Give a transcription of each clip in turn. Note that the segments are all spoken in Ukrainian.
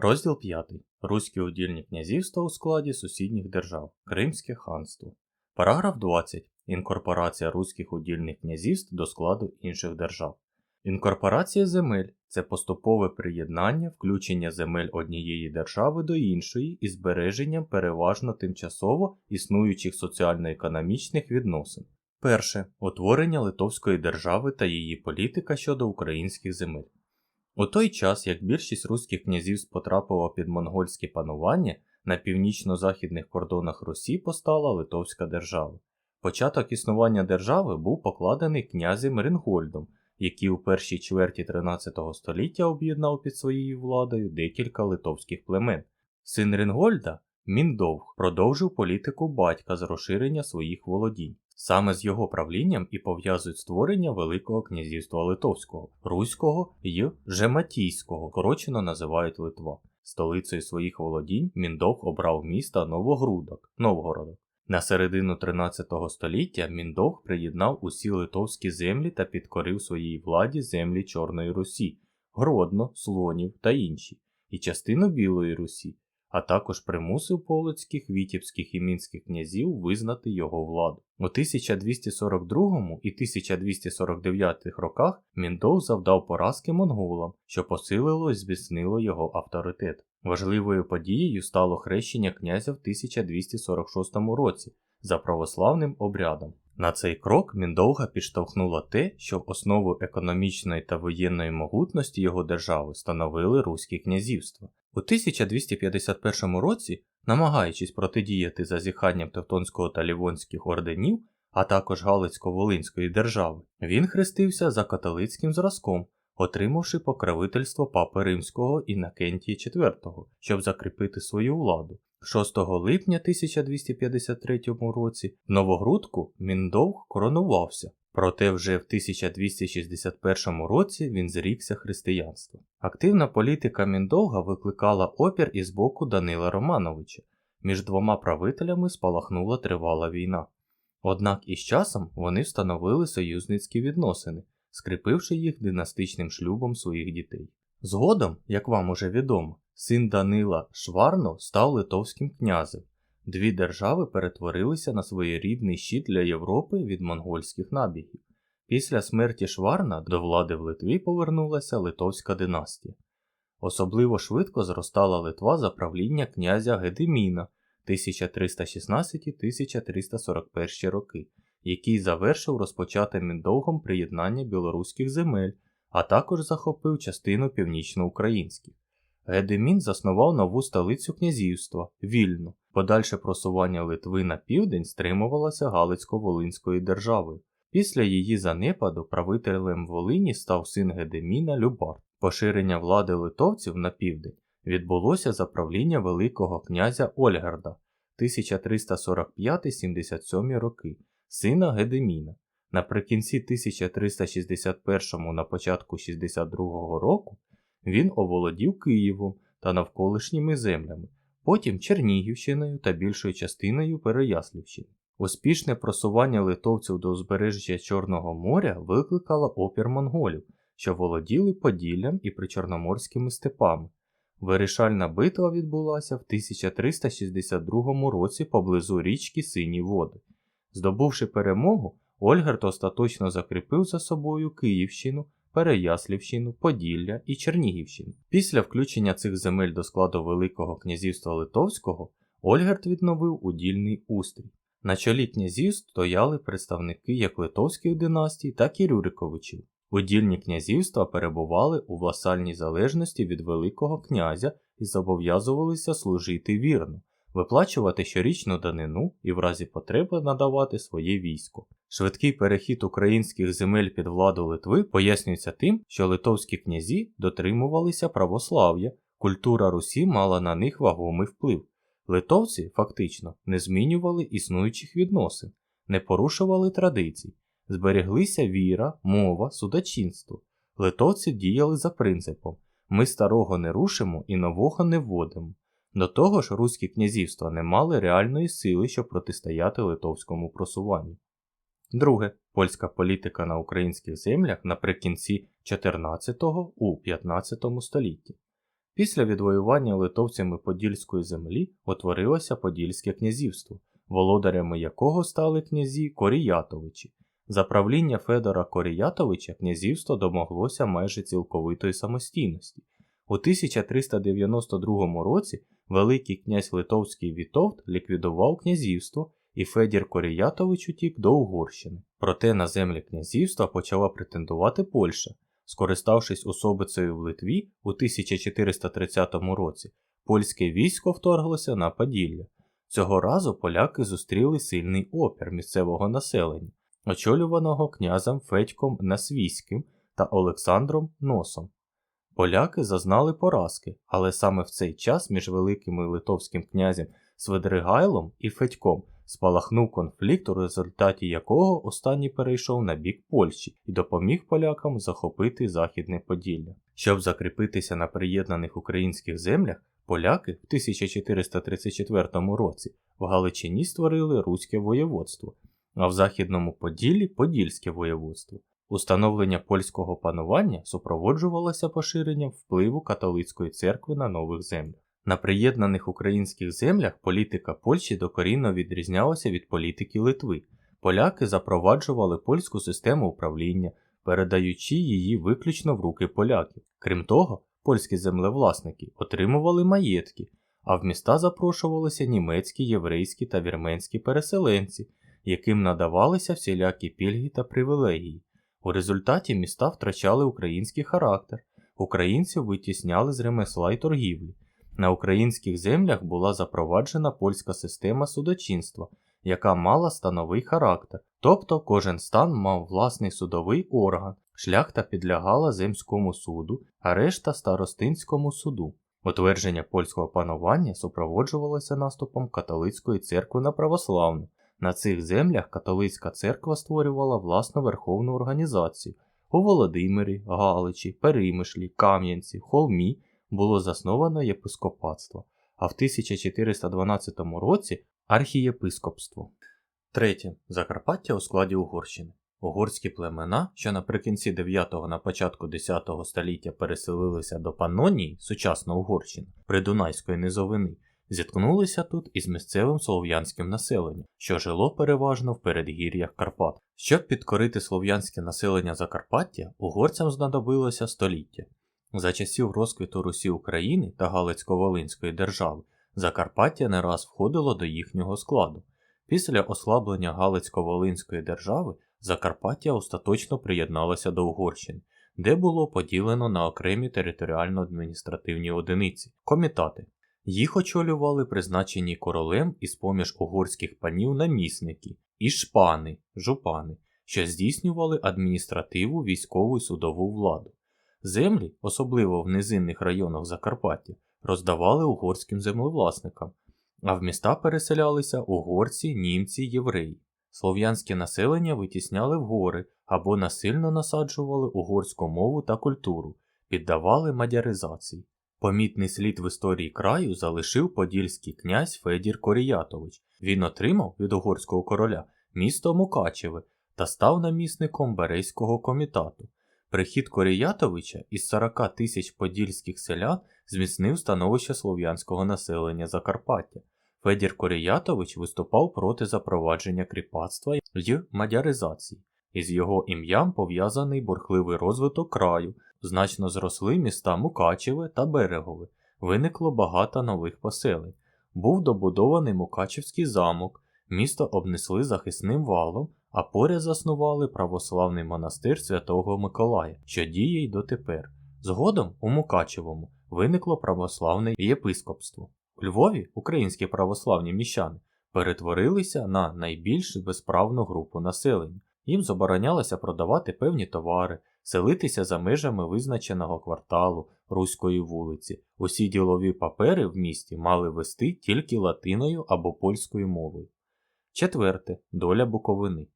Розділ 5. Руські удільні князівства у складі сусідніх держав. Кримське ханство. Параграф 20. Інкорпорація руських удільних князівств до складу інших держав. Інкорпорація земель це поступове приєднання, включення земель однієї держави до іншої із збереженням переважно тимчасово існуючих соціально-економічних відносин. Перше. Утворення Литовської держави та її політика щодо українських земель. У той час, як більшість руських князівств потрапила під монгольське панування, на північно-західних кордонах Русі постала Литовська держава. Початок існування держави був покладений князем Рингольдом, який у першій чверті 13 століття об'єднав під своєю владою декілька литовських племен. Син Рингольда, Міндовг, продовжив політику батька з розширення своїх володінь. Саме з його правлінням і пов'язують створення Великого князівства Литовського, Руського і Жематійського, корочено називають Литва. Столицею своїх володінь Міндовг обрав місто Новогрудок, Новгородок. На середину 13 століття Міндовг приєднав усі литовські землі та підкорив своїй владі землі Чорної Русі, Гродно, Слонів та інші, і частину Білої Русі, а також примусив полоцьких, вітібських і мінських князів визнати його владу. У 1242 і 1249 роках Міндов завдав поразки монголам, що посилило і зміцнило його авторитет. Важливою подією стало хрещення князя в 1246 році за православним обрядом. На цей крок Міндовга підштовхнуло те, що основу економічної та воєнної могутності його держави становили руські князівства. У 1251 році, намагаючись протидіяти зазіханням Тевтонського та Лівонських орденів, а також Галицько-Волинської держави, він хрестився за католицьким зразком, отримавши покровительство папи Римського Інакентія IV, щоб закріпити свою владу. 6 липня 1253 році в Новогрудку Міндовг коронувався, проте вже в 1261 році він зрікся християнства. Активна політика Міндовга викликала опір із боку Данила Романовича. Між двома правителями спалахнула тривала війна. Однак із часом вони встановили союзницькі відносини, скріпивши їх династичним шлюбом своїх дітей. Згодом, як вам уже відомо, син Данила Шварно став литовським князем. Дві держави перетворилися на своєрідний щит для Європи від монгольських набігів. Після смерті Шварна до влади в Литві повернулася Литовська династія. Особливо швидко зростала Литва за правління князя Гедеміна 1316-1341 роки, який завершив розпочате Міндовгом приєднання білоруських земель, а також захопив частину північноукраїнських. Гедемін заснував нову столицю князівства Вільну. Подальше просування Литви на південь стримувалося Галицько-Волинською державою. Після її занепаду правителем Волині став син Гедеміна Любард. Поширення влади литовців на південь відбулося за правління Великого князя Ольгарда 1345-77 роки, сина Гедеміна. Наприкінці 1361 на початку 62 року він оволодів Києвом та навколишніми землями, потім Чернігівщиною та більшою частиною Переяслівщини. Успішне просування литовців до узбережжя Чорного моря викликало опір монголів, що володіли Поділлям і причорноморськими степами. Вирішальна битва відбулася в 1362 році поблизу річки Сині Води. Здобувши перемогу, Ольгард остаточно закріпив за собою Київщину, Переяслівщину, Поділля і Чернігівщину. Після включення цих земель до складу Великого князівства Литовського Ольгард відновив удільний устрій. На чолі князівств стояли представники як литовських династій, так і Рюриковичів. Удільні князівства перебували у васальній залежності від Великого князя і зобов'язувалися служити вірно, виплачувати щорічну данину і в разі потреби надавати своє військо. Швидкий перехід українських земель під владу Литви пояснюється тим, що литовські князі дотримувалися православ'я, культура Русі мала на них вагомий вплив. Литовці фактично не змінювали існуючих відносин, не порушували традицій, збереглися віра, мова, судочинство. Литовці діяли за принципом ми старого не рушимо і нового не вводимо. До того ж, руські князівства не мали реальної сили, щоб протистояти литовському просуванню. Друге, польська політика на українських землях наприкінці 14 у 15 столітті. Після відвоювання литовцями Подільської землі утворилося Подільське князівство, володарями якого стали князі Коріятовичі. За правління Федора Коріятовича князівство домоглося майже цілковитої самостійності. У 1392 році Великий князь Литовський Вітовт ліквідував князівство, і Федір Коріятович утік до Угорщини. Проте на землі князівства почала претендувати Польща. Скориставшись особицею в Литві у 1430 році, польське військо вторглося на Поділля. Цього разу поляки зустріли сильний опір місцевого населення, очолюваного князем Федьком Насвійським та Олександром Носом. Поляки зазнали поразки, але саме в цей час між великим литовським князем Свидригайлом і Федьком спалахнув конфлікт, у результаті якого останній перейшов на бік Польщі і допоміг полякам захопити Західне Поділля. Щоб закріпитися на приєднаних українських землях, поляки в 1434 році в Галичині створили Руське воєводство, а в Західному Поділлі Подільське воєводство. Установлення польського панування супроводжувалося поширенням впливу католицької церкви на нових землях. На приєднаних українських землях політика Польщі докорінно відрізнялася від політики Литви. Поляки запроваджували польську систему управління, передаючи її виключно в руки поляків. Крім того, польські землевласники отримували маєтки, а в міста запрошувалися німецькі, єврейські та вірменські переселенці, яким надавалися всілякі пільги та привілегії. У результаті міста втрачали український характер, українців витісняли з ремесла й торгівлі. На українських землях була запроваджена польська система судочинства, яка мала становий характер, тобто кожен стан мав власний судовий орган, шляхта підлягала земському суду, а решта старостинському суду. Утвердження польського панування супроводжувалося наступом католицької церкви на православну. На цих землях католицька церква створювала власну верховну організацію. У Володимирі, Галичі, Перемишлі, Кам'янці, Холмі було засновано єпископатство, а в 1412 році архієпископство. Третє. Закарпаття у складі Угорщини. Угорські племена, що наприкінці 9 на початку 10 століття переселилися до Панонії, сучасної Угорщини, придунайської низовини, зіткнулися тут із місцевим слов'янським населенням, що жило переважно в передгір'ях Карпат. Щоб підкорити слов'янське населення Закарпаття, угорцям знадобилося століття. За часів розквіту Русі України та Галицько-Волинської держави Закарпаття не раз входило до їхнього складу. Після ослаблення Галицько-Волинської держави Закарпаття остаточно приєдналося до Угорщини, де було поділено на окремі територіально-адміністративні одиниці комітати. Їх очолювали призначені королем із поміж угорських панів намісники і шпани, жупани, що здійснювали адміністративу, військову і судову владу. Землі, особливо в низинних районах Закарпаття, роздавали угорським землевласникам, а в міста переселялися угорці, німці, євреї. Слов'янське населення витісняли в гори або насильно насаджували угорську мову та культуру, піддавали мадяризації. Помітний слід в історії краю залишив подільський князь Федір Коріятович. Він отримав від угорського короля місто Мукачеве та став намісником Березького комітату. Прихід Коріятовича із 40 тисяч подільських селян зміцнив становище слов'янського населення Закарпаття. Федір Коріятович виступав проти запровадження кріпацтва й мадяризації. Із його ім'ям пов'язаний бурхливий розвиток краю, значно зросли міста Мукачеве та Берегове, виникло багато нових поселень. Був добудований Мукачевський замок, місто обнесли захисним валом, а поряд заснували православний монастир Святого Миколая, що діє й дотепер. Згодом у Мукачевому виникло православне єпископство. У Львові українські православні міщани перетворилися на найбільш безправну групу населення. Їм заборонялося продавати певні товари, селитися за межами визначеного кварталу Руської вулиці. Усі ділові папери в місті мали вести тільки латиною або польською мовою. Четверте доля Буковини.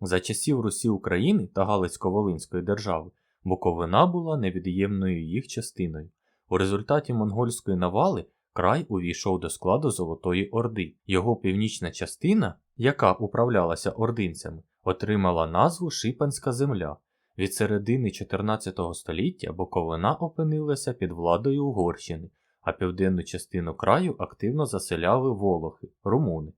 За часів Русі України та Галицько-Волинської держави Буковина була невід'ємною їх частиною. У результаті монгольської навали край увійшов до складу Золотої Орди. Його північна частина, яка управлялася ординцями, отримала назву Шипанська земля. Від середини 14 століття Буковина опинилася під владою Угорщини, а південну частину краю активно заселяли волохи, румуни.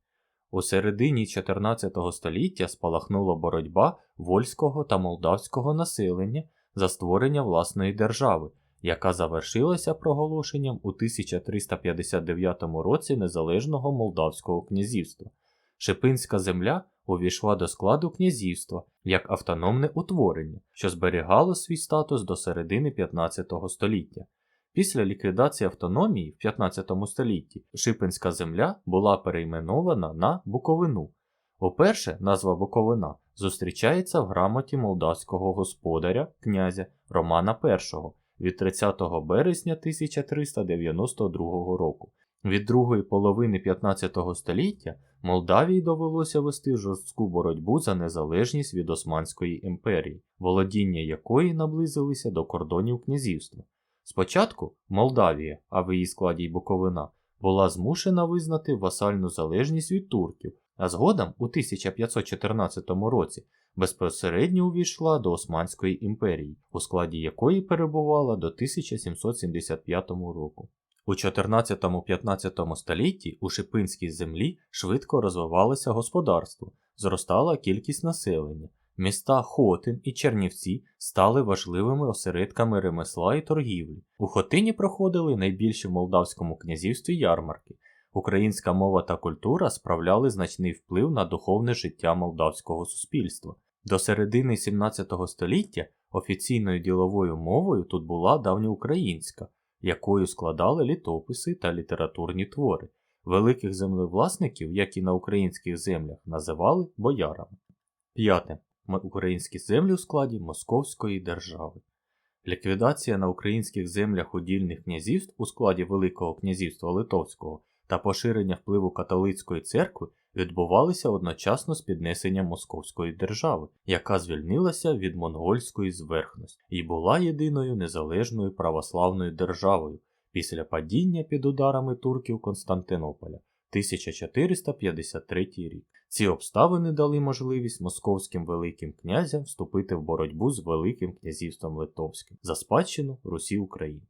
У середині 14 століття спалахнула боротьба вольського та молдавського населення за створення власної держави, яка завершилася проголошенням у 1359 році незалежного Молдавського князівства. Шипинська земля увійшла до складу князівства як автономне утворення, що зберігало свій статус до середини 15 століття. Після ліквідації автономії в 15 столітті Шипинська земля була перейменована на Буковину. Уперше назва Буковина зустрічається в грамоті молдавського господаря князя Романа І від 30 березня 1392 року. Від другої половини 15 століття Молдавії довелося вести жорстку боротьбу за незалежність від Османської імперії, володіння якої наблизилися до кордонів князівства. Спочатку Молдавія, а в її складі й Буковина, була змушена визнати васальну залежність від турків, а згодом у 1514 році безпосередньо увійшла до Османської імперії, у складі якої перебувала до 1775 року. У 14-15 столітті у Шипинській землі швидко розвивалося господарство, зростала кількість населення. Міста Хотин і Чернівці стали важливими осередками ремесла і торгівлі. У Хотині проходили найбільші в Молдавському князівстві ярмарки. Українська мова та культура справляли значний вплив на духовне життя молдавського суспільства. До середини 17 століття офіційною діловою мовою тут була давньоукраїнська, якою складали літописи та літературні твори. Великих землевласників, як і на українських землях, називали боярами. П'яте. Українські землі у складі Московської держави. Ліквідація на українських землях удільних князівств у складі Великого князівства Литовського та поширення впливу католицької церкви відбувалися одночасно з піднесенням Московської держави, яка звільнилася від монгольської зверхності і була єдиною незалежною православною державою після падіння під ударами турків Константинополя 1453 рік. Ці обставини дали можливість московським великим князям вступити в боротьбу з Великим князівством Литовським за спадщину Русі України.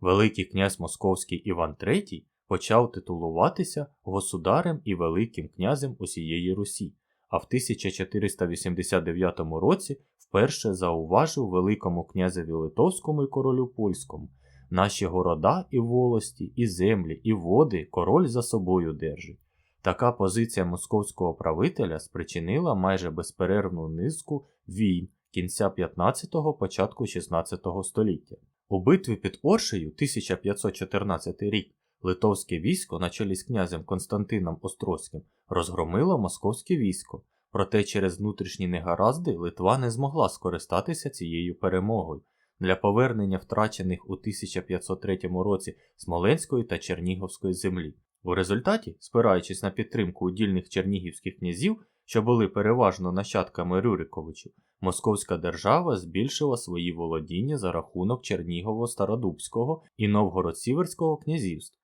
Великий князь Московський Іван III почав титулуватися государем і Великим князем усієї Русі, а в 1489 році вперше зауважив Великому князеві Литовському і королю Польському. Наші города і волості, і землі, і води король за собою держить. Така позиція московського правителя спричинила майже безперервну низку війн кінця 15-го, початку 16 століття. У битві під Оршею 1514 рік литовське військо на чолі з князем Константином Острозьким розгромило московське військо, проте через внутрішні негаразди Литва не змогла скористатися цією перемогою. Для повернення втрачених у 1503 році Смоленської та Чернігівської землі. У результаті, спираючись на підтримку удільних чернігівських князів, що були переважно нащадками Рюриковичів, Московська держава збільшила свої володіння за рахунок Чернігово-Стародубського і Новгород-Сіверського князівств.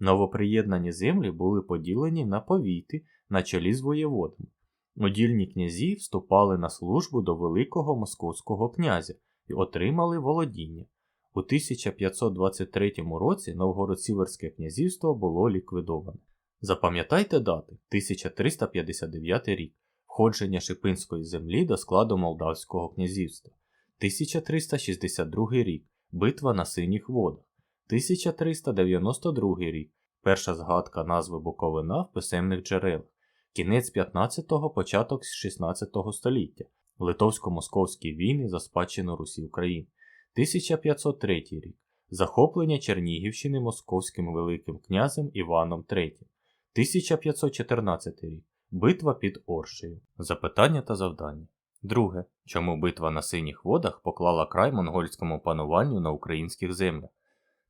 Новоприєднані землі були поділені на повіти на чолі з воєводами. Удільні князі вступали на службу до Великого Московського князя і отримали володіння. У 1523 році Новгород-Сіверське князівство було ліквідоване. Запам'ятайте дати 1359 рік входження Шипинської землі до складу Молдавського князівства, 1362 рік битва на синіх водах, 1392 рік перша згадка назви Буковина в писемних джерелах, кінець 15-го, початок 16 століття, Литовсько-Московські війни за спадщину Русі України. 1503 рік захоплення Чернігівщини московським Великим князем Іваном III. 1514 рік Битва під Оршею. Запитання та завдання. Друге. Чому битва на синіх водах поклала край монгольському пануванню на українських землях?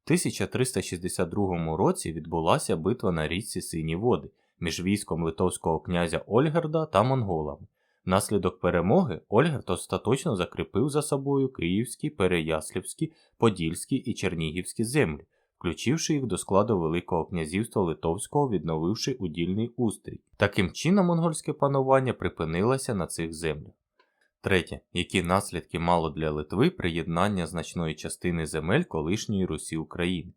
В 1362 році відбулася битва на річці Сині Води між військом литовського князя Ольгерда та монголами. Внаслідок перемоги Ольгерт остаточно закріпив за собою Київські, Переяслівські, Подільські і Чернігівські землі, включивши їх до складу Великого князівства Литовського, відновивши удільний устрій. Таким чином монгольське панування припинилося на цих землях. Третє. Які наслідки мало для Литви приєднання значної частини земель колишньої Русі України?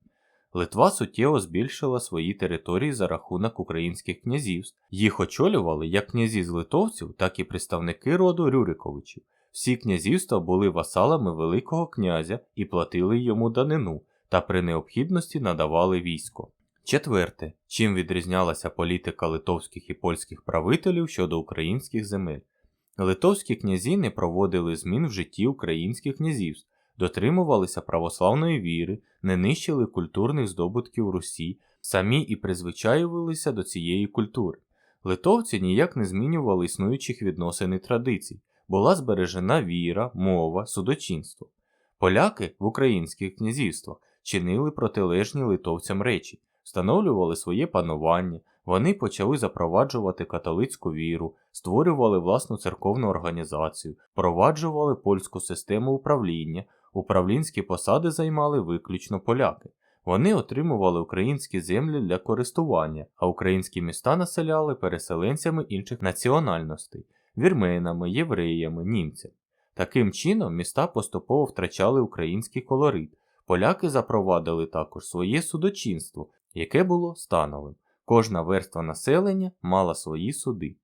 Литва суттєво збільшила свої території за рахунок українських князівств. Їх очолювали як князі з литовців, так і представники роду Рюриковичів. Всі князівства були васалами Великого князя і платили йому данину та при необхідності надавали військо. Четверте. Чим відрізнялася політика литовських і польських правителів щодо українських земель? Литовські князі не проводили змін в житті українських князівств, дотримувалися православної віри, не нищили культурних здобутків Русі, самі і призвичаювалися до цієї культури. Литовці ніяк не змінювали існуючих відносин і традицій, була збережена віра, мова, судочинство. Поляки в українських князівствах чинили протилежні литовцям речі, встановлювали своє панування, вони почали запроваджувати католицьку віру, створювали власну церковну організацію, впроваджували польську систему управління, управлінські посади займали виключно поляки. Вони отримували українські землі для користування, а українські міста населяли переселенцями інших національностей вірменами, євреями, німцями. Таким чином міста поступово втрачали український колорит. Поляки запровадили також своє судочинство, яке було становим. Кожна верства населення мала свої суди.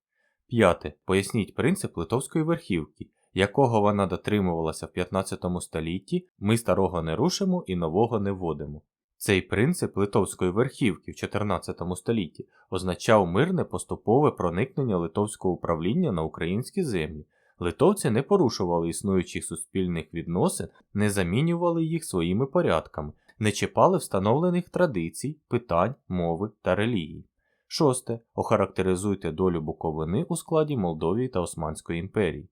П'яте. Поясніть принцип литовської верхівки, якого вона дотримувалася в 15 столітті, ми старого не рушимо і нового не вводимо. Цей принцип литовської верхівки в 14 столітті означав мирне поступове проникнення литовського управління на українські землі. Литовці не порушували існуючих суспільних відносин, не замінювали їх своїми порядками, не чіпали встановлених традицій, питань, мови та релігії. Шосте. Охарактеризуйте долю Буковини у складі Молдовії та Османської імперії.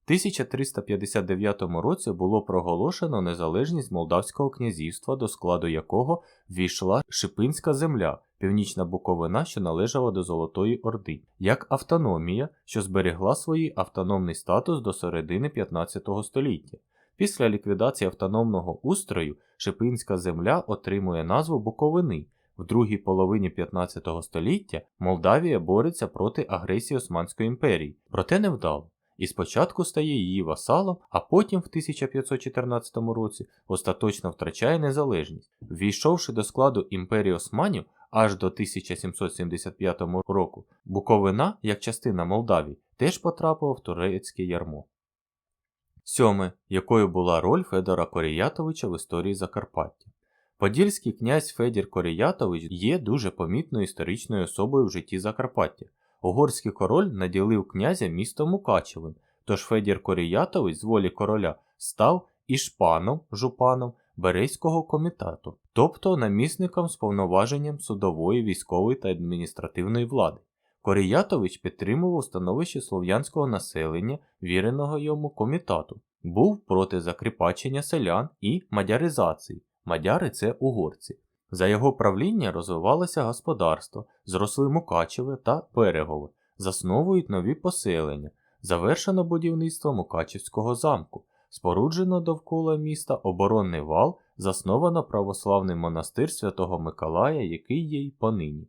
В 1359 році було проголошено незалежність Молдавського князівства, до складу якого ввійшла Шипинська земля, північна Буковина, що належала до Золотої Орди, як автономія, що зберегла свій автономний статус до середини 15 століття. Після ліквідації автономного устрою Шипинська земля отримує назву Буковини. В другій половині 15 століття Молдавія бореться проти агресії Османської імперії, проте невдало і спочатку стає її васалом, а потім в 1514 році остаточно втрачає незалежність. Ввійшовши до складу імперії Османів аж до 1775 року, Буковина, як частина Молдавії, теж потрапила в турецьке ярмо. Сьоме. Якою була роль Федора Коріятовича в історії Закарпаття? Подільський князь Федір Коріятович є дуже помітною історичною особою в житті Закарпаття. Угорський король наділив князя містом Мукачевим, тож Федір Коріятович з волі короля став ішпаном жупаном Березького комітету, тобто намісником з повноваженням судової, військової та адміністративної влади. Коріятович підтримував становище слов'янського населення, віреного йому комітету, був проти закріпачення селян і мадяризації. Мадяри це угорці. За його правління розвивалося господарство, зросли Мукачеве та Перегове, засновують нові поселення, завершено будівництво Мукачівського замку, споруджено довкола міста оборонний вал, засновано православний монастир Святого Миколая, який є й понині.